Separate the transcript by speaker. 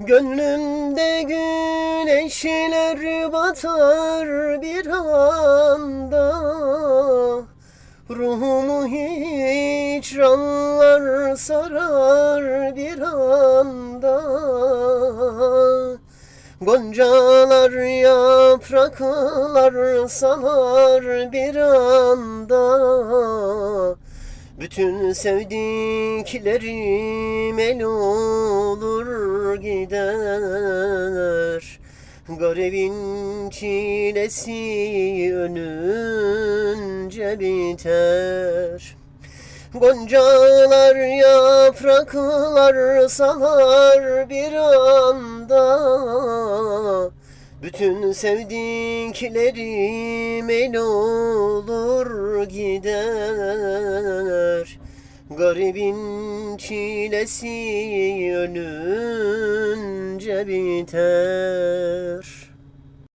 Speaker 1: Gönlümde güneşler batar bir anda. Ruhumu hicranlar sarar bir anda. Goncalar yapraklar salar bir anda. Bütün sevdiklerim el olur Garibin çilesi önünce biter. Goncalar yapraklar salar bir anda. Bütün sevdiklerim el olur gider. Garibin çilesi önünce biter